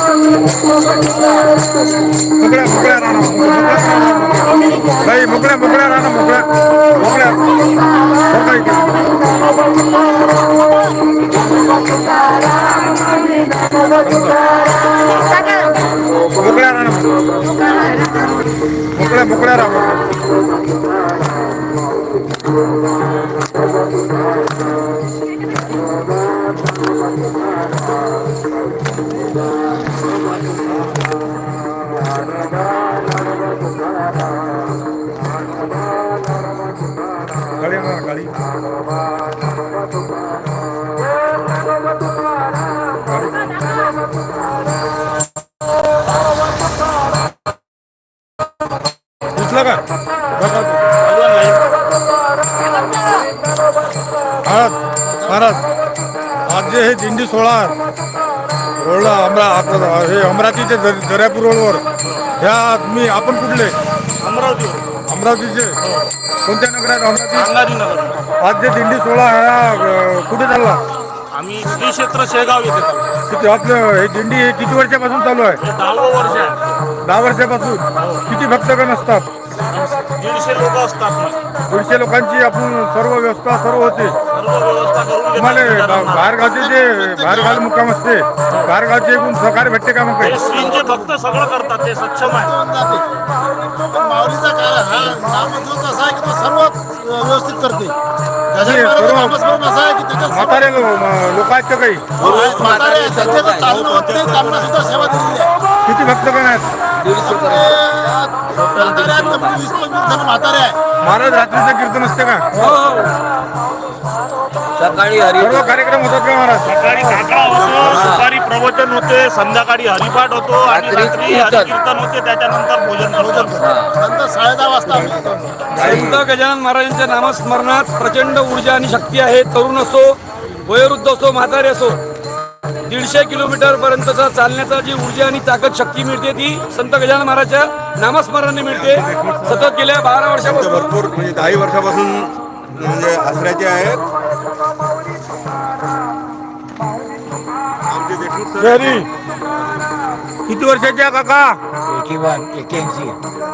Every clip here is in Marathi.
Mukulnya, mukulnya, mukulnya, mukulnya, mukulnya, mukulnya, mukulnya, mukulnya, mukulnya, mukulnya, mukulnya, mukulnya, mukulnya, mukulnya, mukulnya, mukulnya, Thank you. हे दिंडी सोहळा रोडला अमरा हे अमरावतीचे दर- दर्यापूर रोडवर. ह्या तुम्ही आपण कुठले? अमरावती. अमरावतीचे. कोणत्या नगरात अमरावती? संभाजीनगर आज जे दिंडी सोहळा हा अ, कुठे चालला? आम्ही श्री क्षेत्र शेगाव चाललो. किती आपलं हे दिंडी हे किती वर्षापासून चालू आहे? हे दहावं वर्ष आहे. दहा वर्षापासून. किती भक्तगण असतात? दीडशे लोक असतात मग. दीडशे लोकांची आपण सर्व व्यवस्था सर्व होते. सर्व व्यवस्था करून तुम्हाला घेतात. बा- बाहेरगावचे जे बाहेरगाव मुक्काम असते बाहेरगावचे एकूण सहकार्य भेटते का मग काही? हे श्रींचे भक्त सगळं करतात ते सक्षम आहे माऊलीचा काय हा नामंत्र असा आहे की तो सर्व व्यवस्थित करते. हे सर्व नामस्मरण असं आहे की त्याच्यात सर्व- म्हातारे लोक आहेत का काही? म्हातारे आहेत, त्यांचे तर चालणं होत नाही, त्यांना सुद्धा सेवा दिलेली आहे. किती भक्तगण आहेत? म्हातारे महाराज रात्रीचं कीर्तन असते का? सकाळी हरी सर्व कार्यक्रम होतात का महाराज? सकाळी होतो दुपारी प्रवचन होते संध्याकाळी हरिपाठ होतो आणि रात्री रात्री कीर्तन. हरिकीर्तन होते त्याच्यानंतर भोजन नंतर साडे दहा वाजता आम्ही. संत गजानन महाराजांच्या नामस्मरणात प्रचंड ऊर्जा आणि शक्ती आहे. तरुण असो वयोवृद्ध असो म्हातारे असो दीडशे किलोमीटर पर्यंतचा चालण्याचा जी ऊर्जा आणि ताकद शक्ती मिळते ती संत गजानन महाराजच्या नामस्मरणाने मिळते. सतत गेल्या बारा वर्षापासून. भरपूर म्हणजे दहा वर्षापासून म्हणजे आसऱ्याचे आहेत. आमचे देशमुख सर. घरी किती वर्षाचे आहे काका? एक्क्याऐंशी.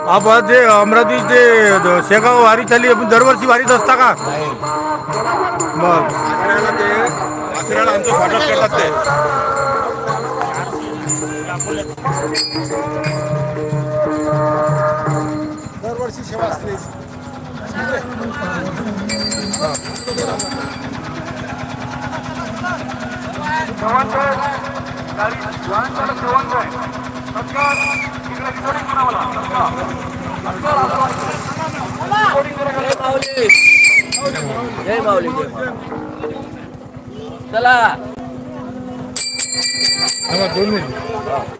आपण जे अमरावती जे द- शेगाव वारी चालली आपण दरवर्षी वारीत असता का? मग आसऱ्याला ते आसऱ्याला आमचं स्वागत करतात ते दरवर्षी सेवा असते माऊली जय माऊली जय माऊली. चला थांबा, दोन मिनिट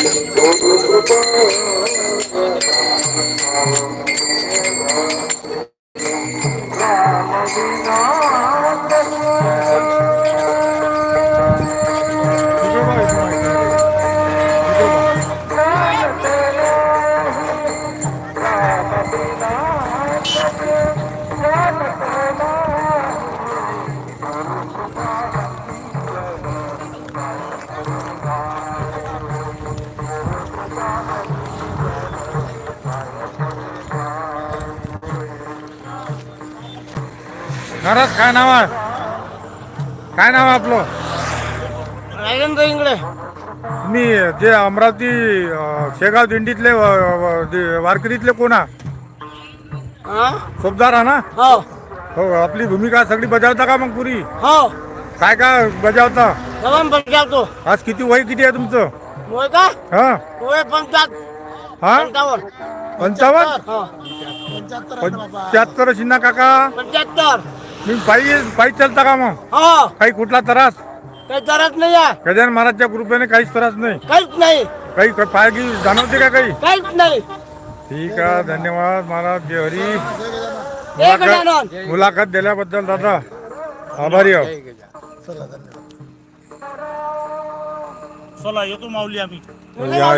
Oh, महाराज काय नाव आहे? काय नाव आहे आपलं? रायगंज इंगडे मी जे अमरावती अं, शेगाव दिंडीतले अं, व- दि- वारकरीतले कोण आहे? हा सोबदार आहे ना? हो. हो आपली भूमिका सगळी बजावता का मग पुरी? हो. काय काय बजावता? जवान बजावतो आज किती वय किती आहे तुमचं? होय का हा? होय पंचावन्न हा? पंचावन्न. पंचावन्न? हो. पंच्याहत्तर शिन्ना काका? पंच्याहत्तर. मी पायी पायी चालता का मग? हो. काही कुठला त्रास? काही त्रास नाही आहे. गजानन महाराजच्या कृपेने काहीच त्रास नाही. काहीच नाही. काही की जाणवते का काही? काहीच नाही. ठीक आहे धन्यवाद महाराज जय हरी. गजानन. मुलाखत मुलाखत दिल्याबद्दल दादा आभारी आहो. चला येतो माऊली आम्ही. या- या.